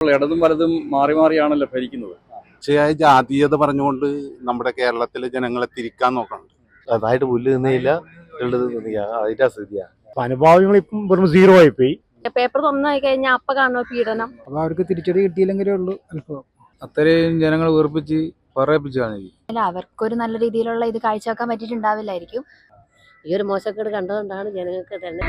ഇടതും വലതും മാറി മാറിയാണല്ലോ ഭരിക്കുന്നത്. തീർച്ചയായും ജാതീയത പറഞ്ഞുകൊണ്ട് നമ്മുടെ കേരളത്തിലെ ജനങ്ങളെ തിരിക്കാൻ നോക്കണം അതായിട്ട് പുല്ല് തിന്നില്ല അതിന്റെ സ്ഥിതിയാ അനുഭാവങ്ങൾ ഇപ്പം വെറും സീറോ ആയി പോയി പേപ്പർ തുറന്നായി കഴിഞ്ഞാൽ അപ്പ കാണുന്ന പീഡനം? അപ്പൊ അവർക്ക് തിരിച്ചടി കിട്ടിയില്ലെങ്കിലേ ഉള്ളൂ അല്പം. അത്രയും ജനങ്ങൾ വീർപ്പിച്ച് പറയിപ്പിച്ചാണ് അല്ല അവർക്കൊരു നല്ല രീതിയിലുള്ള ഇത് കാഴ്ചവെക്കാൻ പറ്റിയിട്ടുണ്ടാവില്ലായിരിക്കും. ഈ ഒരു മോശക്കേട് കണ്ടതുകൊണ്ടാണ് ജനങ്ങൾക്ക് തന്നെ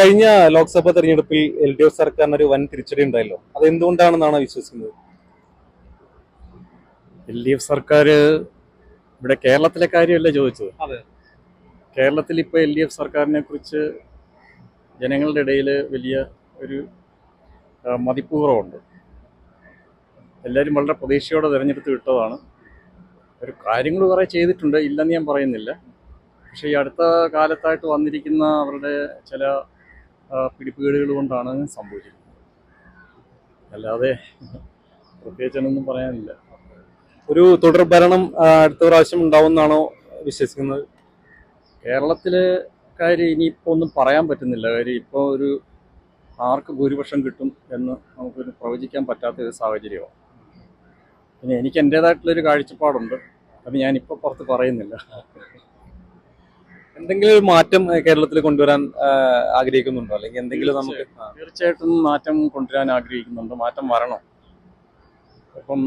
കഴിഞ്ഞ ലോക്സഭാ തെരഞ്ഞെടുപ്പിൽ എൽ ഡി എഫ് സർക്കാരിന് ഒരു വൻ തിരിച്ചടി ഉണ്ടായല്ലോ. അത് എന്തുകൊണ്ടാണെന്നാണ് വിശ്വസിക്കുന്നത്? എൽ ഡി എഫ് സർക്കാർ ഇവിടെ കേരളത്തിലെ കാര്യമല്ല ചോദിച്ചത്. അതെ. കേരളത്തിൽ ഇപ്പോൾ എൽ ഡി എഫ് സർക്കാരിനെ കുറിച്ച് ജനങ്ങളുടെ ഇടയിൽ വലിയ ഒരു ആ, മതിപ്പ് കുറവുണ്ട് എല്ലാവരും വളരെ പ്രതീക്ഷയോടെ തിരഞ്ഞെടുത്ത് വിട്ടതാണ്. ഒരു കാര്യങ്ങൾ കുറേ ചെയ്തിട്ടുണ്ട് ഇല്ലെന്ന് ഞാൻ പറയുന്നില്ല. പക്ഷേ ഈ അടുത്ത കാലത്തായിട്ട് വന്നിരിക്കുന്ന അവരുടെ ചില പിടിപ്പുകേടുകൾ കൊണ്ടാണ് സംഭവിച്ചിരിക്കുന്നത്. അല്ലാതെ പ്രത്യേകിച്ചൊന്നും പറയാനില്ല. ഒരു തുടർ ഭരണം അടുത്ത പ്രാവശ്യം ഉണ്ടാവുമെന്നാണോ വിശ്വസിക്കുന്നത്? കേരളത്തിലെ കാര്യം ഇനിയിപ്പോൾ ഒന്നും പറയാൻ പറ്റുന്നില്ല. കാര്യം ഇപ്പോൾ ഒരു ആർക്ക് ഭൂരിപക്ഷം കിട്ടും എന്ന് നമുക്കൊരു പ്രവചിക്കാൻ പറ്റാത്ത ഒരു സാഹചര്യമാണ് പിന്നെ എനിക്ക് എന്റേതായിട്ടുള്ളൊരു കാഴ്ചപ്പാടുണ്ട്. അത് ഞാനിപ്പോൾ പുറത്ത് പറയുന്നില്ല. എന്തെങ്കിലും ഒരു മാറ്റം കേരളത്തിൽ കൊണ്ടുവരാൻ ആഗ്രഹിക്കുന്നുണ്ടോ? അല്ലെങ്കിൽ എന്തെങ്കിലും നമുക്ക് തീർച്ചയായിട്ടും മാറ്റം കൊണ്ടുവരാൻ ആഗ്രഹിക്കുന്നുണ്ട്. മാറ്റം വരണം. ഇപ്പം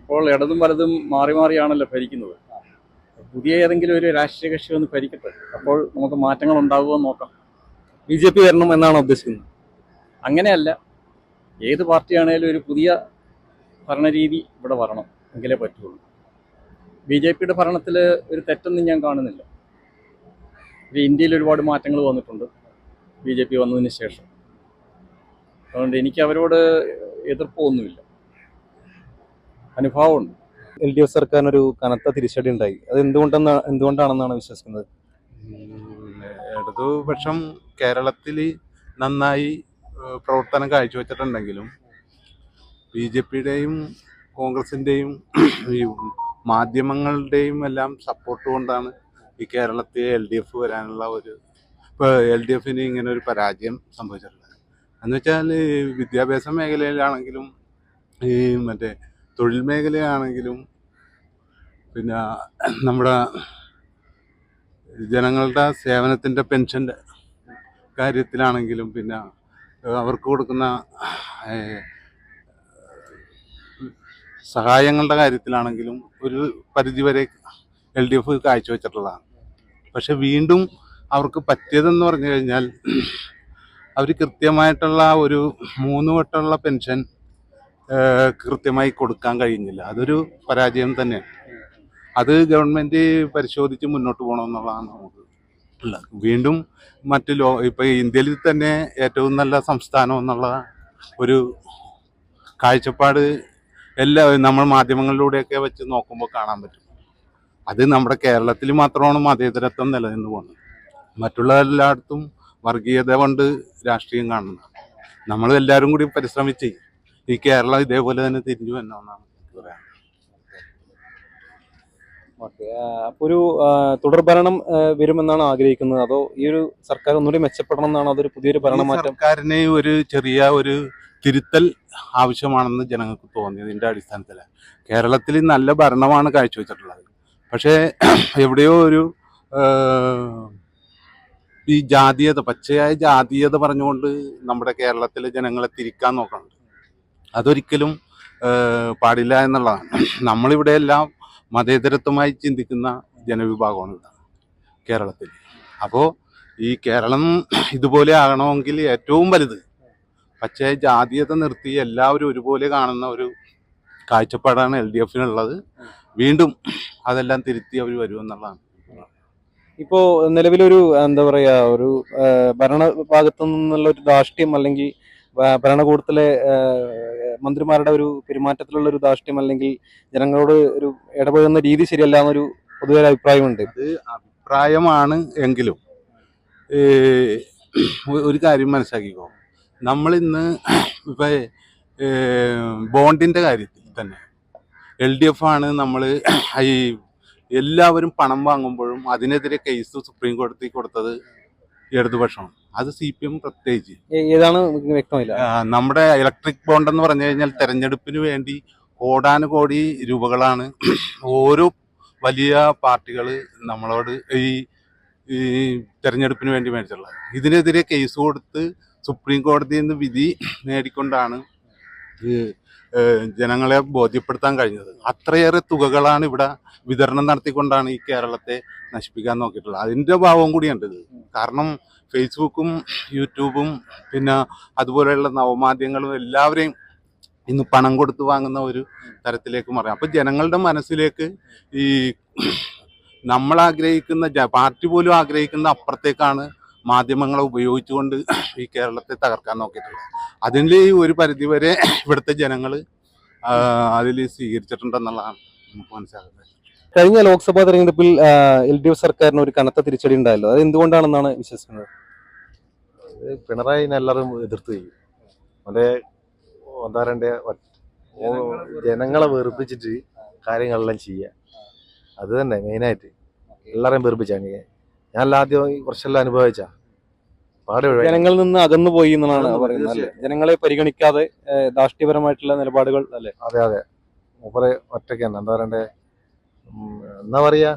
ഇപ്പോൾ ഇടതും വലതും മാറി മാറിയാണല്ലോ ഭരിക്കുന്നത്. പുതിയ ഏതെങ്കിലും ഒരു രാഷ്ട്രീയ കക്ഷി ഒന്ന് ഭരിക്കട്ടെ. അപ്പോൾ നമുക്ക് മാറ്റങ്ങൾ ഉണ്ടാകുമോ നോക്കാം. ബി ജെ പി വരണം എന്നാണ് ഉദ്ദേശിക്കുന്നത്. അങ്ങനെയല്ല. ഏത് പാർട്ടിയാണേലും ഒരു പുതിയ ഭരണരീതി ഇവിടെ വരണം. എങ്കിലേ പറ്റുള്ളൂ. ബി ജെ പിയുടെ ഭരണത്തിൽ ഒരു തെറ്റൊന്നും ഞാൻ കാണുന്നില്ല. ഇന്ത്യയിൽ ഒരുപാട് മാറ്റങ്ങൾ വന്നിട്ടുണ്ട്. ബി ജെ പി വന്നതിന് ശേഷം. അതുകൊണ്ട് എനിക്ക് അവരോട് എതിർപ്പൊന്നുമില്ല അനുഭവമുണ്ട്. എൽ ഡി എഫ് സർക്കാരിനൊരു കനത്ത തിരിച്ചടി ഉണ്ടായി. അത് എന്തുകൊണ്ടെന്ന് എന്തുകൊണ്ടാണെന്നാണ് വിശ്വസിക്കുന്നത്? ഇടതുപക്ഷം കേരളത്തിൽ നന്നായി പ്രവർത്തനം കാഴ്ചവെച്ചിട്ടുണ്ടെങ്കിലും ബി ജെ പിയുടെയും കോൺഗ്രസിന്റെയും ഈ മാധ്യമങ്ങളുടെയും എല്ലാം സപ്പോർട്ട് കൊണ്ടാണ് ഈ കേരളത്തിൽ എൽ ഡി എഫ് വരാനുള്ള ഒരു ഇപ്പോൾ എൽ ഡി എഫിന് ഇങ്ങനെ ഒരു പരാജയം സംഭവിച്ചിട്ടുള്ളത് എന്ന് വെച്ചാൽ വിദ്യാഭ്യാസ മേഖലയിലാണെങ്കിലും ഈ മറ്റേ തൊഴിൽ മേഖലയാണെങ്കിലും പിന്നെ നമ്മുടെ ജനങ്ങളുടെ സേവനത്തിന്റെ പെൻഷന്റെ കാര്യത്തിലാണെങ്കിലും പിന്നെ അവർക്ക് കൊടുക്കുന്ന സഹായങ്ങളുടെ കാര്യത്തിലാണെങ്കിലും ഒരു പരിധിവരെ എൽ ഡി എഫ് കാഴ്ചവെച്ചിട്ടുള്ളതാണ്. പക്ഷെ വീണ്ടും അവർക്ക് പറ്റിയതെന്ന് പറഞ്ഞു കഴിഞ്ഞാൽ അവർ കൃത്യമായിട്ടുള്ള ഒരു മൂന്ന് വട്ടമുള്ള പെൻഷൻ കൃത്യമായി കൊടുക്കാൻ കഴിഞ്ഞില്ല. അതൊരു പരാജയം തന്നെയാണ്. അത് ഗവൺമെന്റ് പരിശോധിച്ച് മുന്നോട്ട് പോകണമെന്നുള്ളതാണ് നമുക്ക് വീണ്ടും മറ്റ് ലോ ഇപ്പൊ ഇന്ത്യയിൽ തന്നെ ഏറ്റവും നല്ല സംസ്ഥാനം എന്നുള്ള ഒരു കാഴ്ചപ്പാട് എല്ലാ നമ്മൾ മാധ്യമങ്ങളിലൂടെയൊക്കെ വെച്ച് നോക്കുമ്പോൾ കാണാൻ പറ്റും. അത് നമ്മുടെ കേരളത്തിൽ മാത്രമാണ് മതേതരത്വം നിലനിന്ന് പോകുന്നത് മറ്റുള്ള എല്ലായിടത്തും വർഗീയത കൊണ്ട് രാഷ്ട്രീയം കാണുന്നത്. നമ്മൾ എല്ലാവരും കൂടി പരിശ്രമിച്ച് ഈ കേരളം ഇതേപോലെ തന്നെ തിരിഞ്ഞു എന്നാണ് പറയാൻ ഓക്കെ. അപ്പോൾ ഒരു തുടർഭരണം തുടർ ഭരണം വരുമെന്നാണ് ആഗ്രഹിക്കുന്നത്? അതോ ഈ ഒരു സർക്കാർ ഒന്നുകൂടി മെച്ചപ്പെടണം എന്നാണ് അതൊരു പുതിയൊരു ഭരണമാറ്റം? സർക്കാരിന് ഒരു ചെറിയ ഒരു തിരുത്തൽ ആവശ്യമാണെന്ന് ജനങ്ങൾക്ക് തോന്നിയതിന്റെ അടിസ്ഥാനത്തിൽ കേരളത്തിൽ നല്ല ഭരണമാണ് കാഴ്ചവെച്ചിട്ടുള്ളത്. പക്ഷേ എവിടെയോ ഒരു ഈ ജാതീയത പച്ചയായ ജാതീയത പറഞ്ഞുകൊണ്ട് നമ്മുടെ കേരളത്തിലെ ജനങ്ങളെ തിരിക്കാൻ നോക്കുന്നുണ്ട് അതൊരിക്കലും പാടില്ല എന്നുള്ളതാണ്. നമ്മളിവിടെ എല്ലാം മതേതരത്വമായി ചിന്തിക്കുന്ന ജനവിഭാഗമാണ് കേരളത്തിൽ. അപ്പോൾ ഈ കേരളം ഇതുപോലെ ആകണമെങ്കിൽ ഏറ്റവും വലുത് പക്ഷേ ജാതീയത നിർത്തി എല്ലാവരും ഒരുപോലെ കാണുന്ന ഒരു കാഴ്ചപ്പാടാണ് എൽ ഡി എഫിനുള്ളത്. വീണ്ടും അതെല്ലാം തിരുത്തി അവർ വരുമെന്നുള്ളതാണ് ഇപ്പോൾ നിലവിലൊരു എന്താ പറയാ ഒരു ഭരണ ഭാഗത്തു നിന്നുള്ള ഒരു ധാർഷ്ട്യം അല്ലെങ്കിൽ ഭരണകൂടത്തിലെ മന്ത്രിമാരുടെ ഒരു പെരുമാറ്റത്തിലുള്ള ഒരു ധാർഷ്ട്യം അല്ലെങ്കിൽ ജനങ്ങളോട് ഒരു ഇടപെടുന്ന രീതി ശരിയല്ല എന്നൊരു പൊതുവെ അഭിപ്രായമുണ്ട്. അത് അഭിപ്രായമാണ് എങ്കിലും ഒരു കാര്യം മനസ്സിലാക്കിക്കോ. നമ്മളിന്ന് ഇപ്പൊ ബോണ്ടിന്റെ കാര്യത്തിൽ തന്നെ എൽ ഡി എഫ് ആണ് നമ്മൾ ഈ എല്ലാവരും പണം വാങ്ങുമ്പോഴും അതിനെതിരെ കേസ് സുപ്രീം കോടതി കൊടുത്തത് ഇടതുപക്ഷമാണ്. അത് സി പി എം പ്രത്യേകിച്ച്. ഏതാണ് വ്യക്തമായില്ല? നമ്മുടെ ഇലക്ട്രിക് ബോണ്ട് എന്ന് പറഞ്ഞു കഴിഞ്ഞാൽ തെരഞ്ഞെടുപ്പിന് വേണ്ടി കോടാനുകോടി രൂപകളാണ് ഓരോ വലിയ പാർട്ടികൾ നമ്മളോട് ഈ ഈ തെരഞ്ഞെടുപ്പിന് വേണ്ടി മേടിച്ചിട്ടുള്ളത്. ഇതിനെതിരെ കേസ് കൊടുത്ത് സുപ്രീം കോടതിയിൽ നിന്ന് വിധി നേടിക്കൊണ്ടാണ് ജനങ്ങളെ ബോധ്യപ്പെടുത്താൻ കഴിഞ്ഞത്. അത്രയേറെ തുകകളാണ് ഇവിടെ വിതരണം നടത്തിക്കൊണ്ടാണ് ഈ കേരളത്തെ നശിപ്പിക്കാൻ നോക്കിയിട്ടുള്ളത്. അതിന്റെ ഭാവം കൂടിയുണ്ട് ഇത്. കാരണം ഫേസ്ബുക്കും യൂട്യൂബും പിന്നെ അതുപോലെയുള്ള നവമാധ്യമങ്ങളും എല്ലാവരെയും ഇന്ന് പണം കൊടുത്ത് വാങ്ങുന്ന ഒരു തരത്തിലേക്ക് മാറി. അപ്പം ജനങ്ങളുടെ മനസ്സിലേക്ക് ഈ നമ്മൾ ആഗ്രഹിക്കുന്ന പാർട്ടി പോലും ആഗ്രഹിക്കുന്ന അപ്പുറത്തേക്കാണ് മാധ്യമങ്ങളെ ഉപയോഗിച്ചുകൊണ്ട് ഈ കേരളത്തെ തകർക്കാൻ നോക്കിയിട്ടുള്ളത് അതിൽ ഒരു പരിധിവരെ ഇവിടുത്തെ ജനങ്ങൾ അതിൽ സ്വീകരിച്ചിട്ടുണ്ടെന്നുള്ളതാണ് നമുക്ക് മനസ്സിലാക്കുന്നത് കഴിഞ്ഞ ലോക്സഭാ തെരഞ്ഞെടുപ്പിൽ എൽ ഡി എഫ് സർക്കാരിന് ഒരു കനത്ത തിരിച്ചടി ഉണ്ടായല്ലോ. അത് എന്തുകൊണ്ടാണെന്നാണ് വിശ്വസിക്കുന്നത്? പിണറായിനെ എല്ലാവരും എതിർത്ത് ചെയ്യും. അവന്റെ എന്താ പറയണ്ടേ ജനങ്ങളെ വെറുപ്പിച്ചിട്ട് കാര്യങ്ങളെല്ലാം ചെയ്യുക അത് തന്നെ മെയിനായിട്ട്. എല്ലാവരെയും വെറുപ്പിച്ചാണ് ഞാൻ ആദ്യം ഈ കുറച്ചെല്ലാം അനുഭവിച്ച. ജനങ്ങളിൽ നിന്ന് അകന്നു പോയി എന്നാണ് പറയുന്നത് ജനങ്ങളെ പരിഗണിക്കാതെ ദാഷ്ട്യപരമായിട്ടുള്ള നിലപാടുകൾ അല്ലെ? അതെ അതെ. മൂപ്പറെ ഒറ്റയ്ക്ക് തന്നെ എന്താ പറയണ്ടേ? എന്താ പറയാ?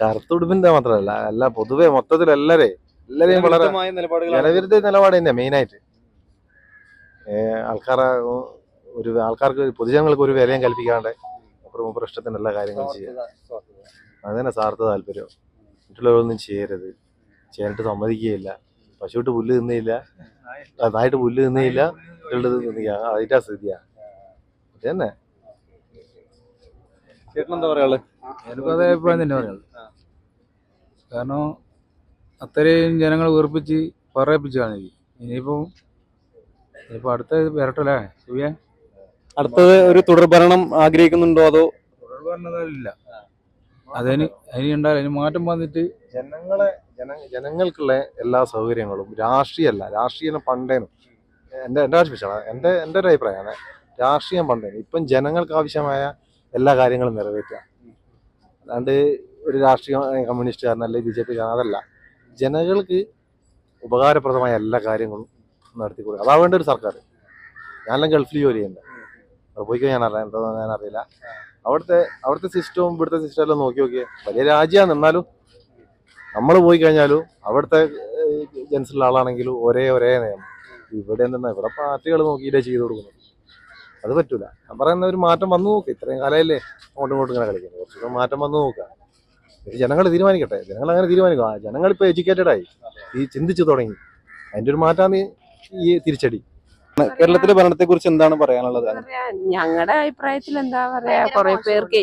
കറുത്തുടുപ്പിന്റെ മാത്രല്ല അല്ല പൊതുവെ മൊത്തത്തിൽ എല്ലാരെ എല്ലാരെയും വളരെ ജനവിരുദ്ധ നിലപാട് തന്നെ മെയിനായിട്ട്. ആൾക്കാരെ ആൾക്കാർ ഒരു ആൾക്കാർക്ക് പൊതുജനങ്ങൾക്ക് ഒരു വിലയും കൽപ്പിക്കാണ്ട് അപ്പുറം മൂപ്പർ ഇഷ്ടത്തിന് എല്ലാ കാര്യങ്ങളും ചെയ്യുക അത് തന്നെ സാർത്ഥ താല്പര്യം. മറ്റുള്ളവരൊന്നും ചെയ്യരുത്. ചെയ്യാനായിട്ട് സമ്മതിക്കുകയില്ല. പശുവിട്ട് പുല്ല് തിന്നില്ല നായിട്ട് പുല്ല് തിന്നില്ല ഉള്ളത് തിന്നില്ല അതിന്റെ സ്ഥിതിയാണ് ഇത് തന്നെ ചേട്ടൻ എന്താ പറയാൾ എനിക്കും അതേ അഭിപ്രായം തന്നെ പറയുന്നത് കാരണം അത്രയും ജനങ്ങൾ വീർപ്പിച്ച് പറയിപ്പിച്ചാണ് ഇനിയിപ്പം ഇനിയിപ്പോൾ അടുത്ത വരട്ടല്ലേ? അടുത്തത് ഒരു തുടർഭരണം ആഗ്രഹിക്കുന്നുണ്ടോ അതോ? തുടർഭരണ അതിന് അതിന് ഉണ്ടാവില്ല അതിന് മാറ്റം വന്നിട്ട് ജനങ്ങളെ ജന ജനങ്ങൾക്കുള്ള എല്ലാ സൗകര്യങ്ങളും രാഷ്ട്രീയമല്ല രാഷ്ട്രീയം പണ്ടേനും. എന്റെ എന്റെ ആവശ്യമാണ് എന്റെ എന്റെ ഒരു അഭിപ്രായമാണ് രാഷ്ട്രീയം പണ്ടേനും. ഇപ്പം ജനങ്ങൾക്ക് ആവശ്യമായ എല്ലാ കാര്യങ്ങളും നിറവേറ്റുക. അല്ലാണ്ട് ഒരു രാഷ്ട്രീയ കമ്മ്യൂണിസ്റ്റുകാരൻ അല്ലെങ്കിൽ ബി ജെ പി അതല്ല. ജനങ്ങൾക്ക് ഉപകാരപ്രദമായ എല്ലാ കാര്യങ്ങളും നടത്തി കൊടുക്കുക. അതാ വേണ്ട ഒരു സർക്കാർ. ഞാനെല്ലാം ഗൾഫിൽ ജോലി ചെയ്യുന്നുണ്ട്. അവിടെ പോയി കഴിഞ്ഞാൽ അറിയാം എന്താ ഞാൻ അറിയില്ല. അവിടുത്തെ അവിടുത്തെ സിസ്റ്റവും ഇവിടുത്തെ സിസ്റ്റം എല്ലാം നോക്കി നോക്കിയേ. വലിയ രാജ്യമാണ്. എന്നാലും നമ്മൾ പോയി കഴിഞ്ഞാലും അവിടുത്തെ ജൻസിലുള്ള ആളാണെങ്കിലും ഒരേ ഒരേ നിയമം. ഇവിടെ നിന്ന് ഇവിടെ പാർട്ടികൾ നോക്കിയിട്ടേ ചെയ്തു കൊടുക്കുന്നത്. അത് പറ്റൂല. ഞാൻ പറയുന്ന ഒരു മാറ്റം വന്നു നോക്ക്. ഇത്രയും കാലയല്ലേ അങ്ങോട്ടും ഇങ്ങോട്ടും ഇങ്ങനെ കളിക്കുന്നത്. കുറച്ചുകൂടെ മാറ്റം വന്നു നോക്കുക ഇത് ജനങ്ങൾ തീരുമാനിക്കട്ടെ. ജനങ്ങൾ അങ്ങനെ തീരുമാനിക്കും. ജനങ്ങൾ ഇപ്പോൾ എഡ്യൂക്കേറ്റഡായി ഈ ചിന്തിച്ചു തുടങ്ങി. അതിന്റെ ഒരു മാറ്റമാണ് ഈ തിരിച്ചടി. കേരളത്തിലെ ഭരണത്തെ കുറിച്ച് എന്താണ് പറയാനുള്ളത്? ഞങ്ങളുടെ അഭിപ്രായത്തിൽ എന്താ പറയാ? കുറെ പേർക്ക്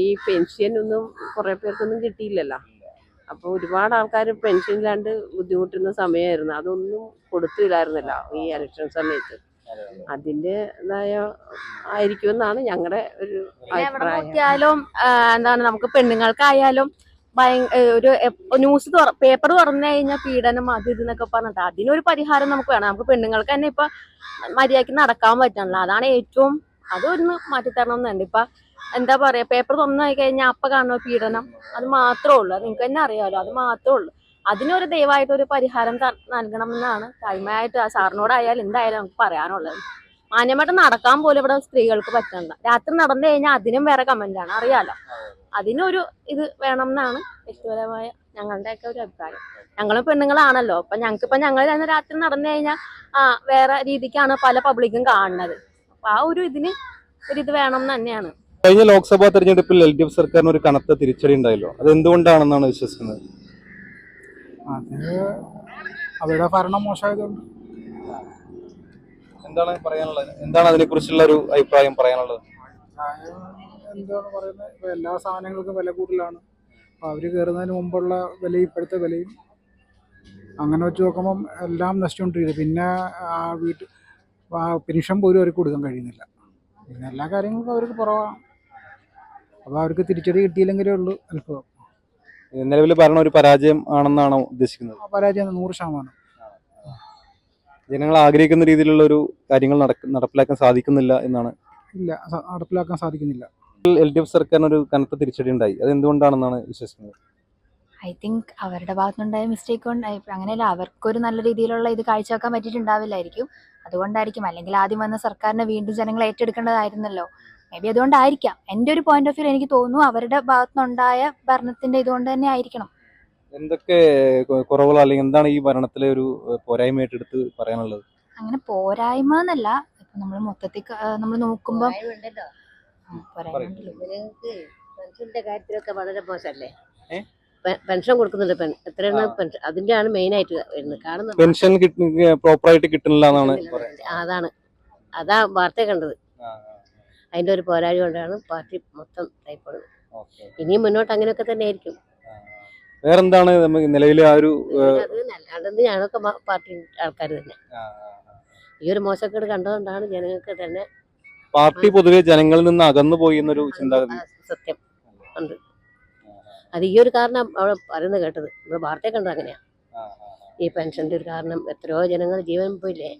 ഈ പെൻഷൻ ഒന്നും കുറെ പേർക്കൊന്നും കിട്ടിയില്ലല്ലോ. അപ്പൊ ഒരുപാട് ആൾക്കാർ പെൻഷൻ ഇല്ലാണ്ട് ബുദ്ധിമുട്ടുന്ന സമയമായിരുന്നു അതൊന്നും കൊടുത്തില്ലായിരുന്നല്ലോ ഈ ഇലക്ഷൻ സമയത്ത്. അതിന്റെ ഇതായ ആയിരിക്കുമെന്നാണ് ഞങ്ങളുടെ ഒരു അഭിപ്രായം. എന്താണ് നമുക്ക് പെണ്ണുങ്ങൾക്കായാലും ന്യൂസ് പേപ്പർ തുറന്നു കഴിഞ്ഞാൽ പീഡനം അത് ഇത് എന്നൊക്കെ പറഞ്ഞിട്ട് അതിനൊരു പരിഹാരം നമുക്ക് വേണം. നമുക്ക് പെണ്ണുങ്ങൾക്ക് തന്നെ ഇപ്പൊ മര്യാദയ്ക്ക് നടക്കാൻ പറ്റണല്ലോ. അതാണ് ഏറ്റവും അതൊന്ന് മാറ്റിത്തരണം എന്നുണ്ട് ഇപ്പൊ എന്താ പറയാ പേപ്പർ തുറന്നു കഴിഞ്ഞാൽ അപ്പൊ കാണുന്ന പീഡനം? അത് മാത്രമേ ഉള്ളൂ. നിങ്ങൾക്ക് തന്നെ അറിയാമല്ലോ അത് മാത്രമേ ഉള്ളൂ. അതിനൊരു ദയവായിട്ട് ഒരു പരിഹാരം നൽകണം എന്നാണ് താഴ്മയായിട്ട് ആ സാറിനോടായാലും എന്തായാലും നമുക്ക് പറയാനുള്ളത്. മാന്യമായിട്ട് നടക്കാൻ പോലും ഇവിടെ സ്ത്രീകൾക്ക് പറ്റണ്ട രാത്രി നടന്നു കഴിഞ്ഞാൽ അതിനും വേറെ കമന്റാണ് അറിയാലോ? അതിനൊരു ഇത് വേണം എന്നാണ് വ്യക്തിപരമായ ഞങ്ങളുടെയൊക്കെ ഒരു അഭിപ്രായം. ഞങ്ങളും പെണ്ണുങ്ങളാണല്ലോ. അപ്പൊ ഞങ്ങൾക്ക് ഇപ്പൊ ഞങ്ങൾ തന്നെ രാത്രി നടന്നു കഴിഞ്ഞാൽ ആ വേറെ രീതിക്കാണ് പല പബ്ലിക്കും കാണുന്നത്. അപ്പൊ ആ ഒരു ഇതിന് ഒരു ഇത് വേണം എന്ന് തന്നെയാണ്. കഴിഞ്ഞ ലോക്സഭാ തെരഞ്ഞെടുപ്പിൽ എൽ ഡി എഫ് സർക്കാരിന് ഒരു കനത്ത തിരിച്ചടി ഉണ്ടായല്ലോ. അത് എന്തുകൊണ്ടാണെന്നാണ് വിശ്വസിക്കുന്നത്? അത് അവരുടെ ഭരണം മോശമായതുകൊണ്ട്. എന്താണ് പറയാനുള്ളത്? എന്താണ് അതിനെ കുറിച്ചുള്ള ഒരു അഭിപ്രായം പറയാനുള്ളത്? എന്താണ് പറയുന്നത് ഇപ്പോൾ എല്ലാ സാധനങ്ങൾക്കും വില കൂടുതലാണ്. അപ്പോൾ അവർ കയറുന്നതിന് മുമ്പുള്ള വില ഇപ്പോഴത്തെ വിലയും അങ്ങനെ വെച്ച് നോക്കുമ്പം എല്ലാം നശിച്ചുകൊണ്ടിരിക്കുന്നത് പിന്നെ ആ വീട്ട് ആ പെൻഷൻ പോലും അവർക്ക് കൊടുക്കാൻ കഴിയുന്നില്ല. പിന്നെ എല്ലാ കാര്യങ്ങൾക്കും അവർക്ക് കുറവാണ് അപ്പോൾ അവർക്ക് തിരിച്ചടി കിട്ടിയില്ലെങ്കിലേ ഉള്ളൂ അത്ഭുതം നിലവിൽ പറഞ്ഞ ഒരു പരാജയം ആണെന്നാണോ ഉദ്ദേശിക്കുന്നത്? പരാജയം നൂറ് ശതമാനം. ജനങ്ങൾ ആഗ്രഹിക്കുന്ന രീതിയിലുള്ള ഒരു കാര്യങ്ങൾ നടപ്പിലാക്കാൻ സാധിക്കുന്നില്ല എന്നാണ്. ഇല്ല നടപ്പിലാക്കാൻ സാധിക്കുന്നില്ല. എൽ ഡി എഫ് സർക്കാരിന് ഒരു കനത്ത തിരിച്ചടി ഉണ്ടായി. അത് എന്തുകൊണ്ടാണെന്നാണ് വിശ്വസിക്കുന്നത്? ഐ തിങ്ക് അവരുടെ ഭാഗത്തുനിന്നുണ്ടായ മിസ്റ്റേക്ക് കൊണ്ട് അങ്ങനെയല്ല അവർക്കൊരു നല്ല രീതിയിലുള്ള ഇത് കാഴ്ചവെക്കാൻ പറ്റിയിട്ടുണ്ടാവില്ലായിരിക്കും. അതുകൊണ്ടായിരിക്കും. അല്ലെങ്കിൽ ആദ്യം വന്ന സർക്കാരിനെ വീണ്ടും ജനങ്ങൾ ഏറ്റെടുക്കേണ്ടതായിരുന്നല്ലോ. മേ ബി അതുകൊണ്ടായിരിക്കാം. എന്റെ ഒരു പോയിന്റ് ഓഫ് വ്യൂ എനിക്ക് തോന്നുന്നു അവരുടെ ഭാഗത്തുനിന്നുണ്ടായ ഭരണത്തിന്റെ ഇതുകൊണ്ട് തന്നെ ആയിരിക്കണം. എന്തൊക്കെ കുറവുകൾ അല്ലെങ്കിൽ എന്താണ് ഈ ഭരണത്തിലെ ഒരു പോരായ്മ പോരായ്മയായിട്ട് എടുത്ത് പറയാനുള്ളത്? അങ്ങനെ പോരായ്മ എന്നല്ല. ഇപ്പം നമ്മൾ മൊത്തത്തിൽ നമ്മൾ നോക്കുമ്പോൾ പോരായ്മ ഉണ്ടല്ലോ. പെൻഷന്റെ കാര്യത്തിലൊക്കെ വളരെ മോശമല്ലേ? പെൻഷൻ കൊടുക്കുന്നുണ്ട്. പെൻ എത്രയാണ്. പെൻഷൻ അതിന്റെയാണ് മെയിൻ ആയിട്ട് വരുന്നത്. കാണുന്നത് പെൻഷൻ പ്രോപ്പറായിട്ട് കിട്ടുന്നില്ല എന്നാണ് കിട്ടുന്നില്ല. അതാണ്. അതാ വാർത്ത കണ്ടത്. അതിന്റെ ഒരു പോരാളി കൊണ്ടാണ് പാർട്ടി മൊത്തം ടൈപ്പാണ് ഇനിയും മുന്നോട്ട് അങ്ങനെയൊക്കെ തന്നെ ആയിരിക്കും വേറെന്താണ് നമുക്ക് നിലവിലെ ആ ഒരു അല്ലാണ്ടെന്ന് അല്ലാണ്ട് ഞങ്ങളൊക്കെ പാർട്ടി ആൾക്കാർ തന്നെ. ഈ ഒരു മോശക്കേട് കണ്ടതുകൊണ്ടാണ് ജനങ്ങൾക്ക് തന്നെ പാർട്ടി പൊതുവെ ജനങ്ങളിൽ നിന്ന് അകന്നു പോയി എന്നൊരു ചിന്താഗതി. സത്യം. ഉണ്ട്. അത് ഈ ഒരു കാരണം അവിടെ പറയുന്നത് കേട്ടത്. നമ്മുടെ വാർത്ത കണ്ടത് അങ്ങനെയാ. ഈ പെൻഷന്റെ ഒരു കാരണം എത്രയോ ജനങ്ങൾ ജീവൻ പോയില്ലേ?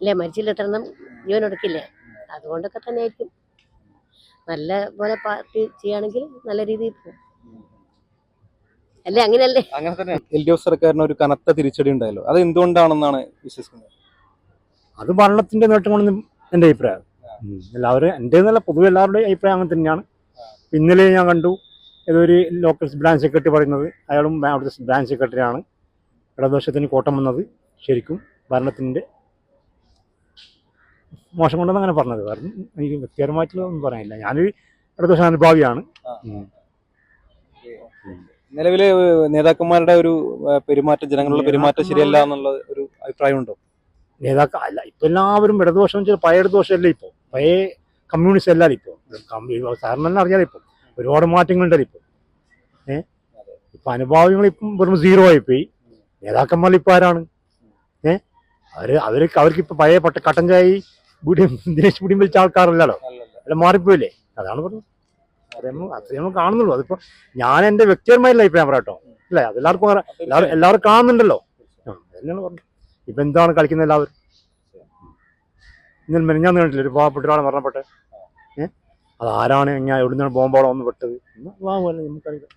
ഇല്ലേ മരിച്ചില്ല എത്ര എണ്ണം ജീവൻ എടുക്കില്ലേ അതുകൊണ്ടൊക്കെ തന്നെ ആയിരിക്കും നല്ല പോലെ പാർട്ടി ചെയ്യുകയാണെങ്കിൽ നല്ല രീതിയിൽ പോകും. അല്ലേ? അങ്ങനെയല്ലേ? അങ്ങനെ തന്നെ. എൽ ഡി എഫ് സർക്കാരിന് ഒരു കനത്ത തിരിച്ചടി ഉണ്ടായല്ലോ. അത് എന്തുകൊണ്ടാണെന്നാണ് വിശ്വസിക്കുന്നത്? അത് ഭരണത്തിന്റെ നേട്ടം കൊണ്ടൊന്നും എന്റെ അഭിപ്രായം. എല്ലാവരും എന്റെ എന്നല്ല പൊതുവെ എല്ലാവരുടെയും അഭിപ്രായം അങ്ങനെ തന്നെയാണ്. ഇന്നലെ ഞാൻ കണ്ടു ഏതൊരു ലോക്കൽ ബ്രാഞ്ച് സെക്രട്ടറി പറയുന്നത് അയാളും അവിടുത്തെ ബ്രാഞ്ച് സെക്രട്ടറിയാണ് ഇടതുപക്ഷത്തിന് കോട്ടം വന്നത് ശരിക്കും ഭരണത്തിന്റെ മോശം കൊണ്ടെന്ന് അങ്ങനെ പറഞ്ഞത്. കാരണം എനിക്ക് വ്യക്തിപരമായിട്ടുള്ള ഒന്നും പറയാനില്ല. ഞാനൊരു ഇടതുപക്ഷ അനുഭാവിയാണ്. നിലവിലെ നേതാക്കന്മാരുടെ ഒരു പെരുമാറ്റം ജനങ്ങളുടെ പെരുമാറ്റം ശരിയല്ല എന്നുള്ള ഒരു അഭിപ്രായം ഉണ്ടോ നേതാക്ക അല്ല ഇപ്പൊ എല്ലാവരും ഇടതുപക്ഷം വെച്ചാൽ പഴയ ഇടതുപക്ഷമല്ല ഇപ്പോൾ പഴയ കമ്മ്യൂണിസ്റ്റ് അല്ലാതെ സാറിന് തന്നെ അറിയാതെ ഇപ്പോൾ ഒരുപാട് മാറ്റങ്ങളുണ്ടല്ലോ ഇപ്പോൾ ഏഹ് ഇപ്പൊ അനുഭാവങ്ങൾ ഇപ്പം വെറും സീറോ ആയിപ്പോയി. നേതാക്കന്മാർ ഇപ്പൊ ആരാണ്? ഏഹ് അവർ അവർക്ക് അവർക്ക് ഇപ്പൊ പഴയ പട്ട കട്ടൻ ചായ ദിനേശ് ബീഡിയും വലിച്ച ആൾക്കാരല്ലല്ലോ. അല്ല മാറിപ്പോയില്ലേ? അതാണ് പറഞ്ഞത്. അത്രയും നമ്മൾ കാണുന്നുള്ളൂ. അതിപ്പോ ഞാൻ എന്റെ ലൈഫ് ക്യാമറ പറയാട്ടോ. അല്ലേ അതെല്ലാവർക്കും. എല്ലാവരും എല്ലാവരും കാണുന്നുണ്ടല്ലോ. അതന്നെയാണ് പറഞ്ഞത്. ഇപ്പൊ എന്താണ് കളിക്കുന്നത് എല്ലാവരും? ഇന്നലെ മെനഞ്ഞാന്ന് കണ്ടില്ല ഒരു പാവപ്പെട്ട ഒരാൾ മരണപ്പെട്ടെ? ഏഹ് അത് ആരാണ് എങ്ങനെ എവിടുന്നാണ് ബോംബോളം ഒന്ന് പെട്ടത്? എന്ന് വാങ്ങുമല്ലോ അല്ലേ നമുക്കറിയില്ല.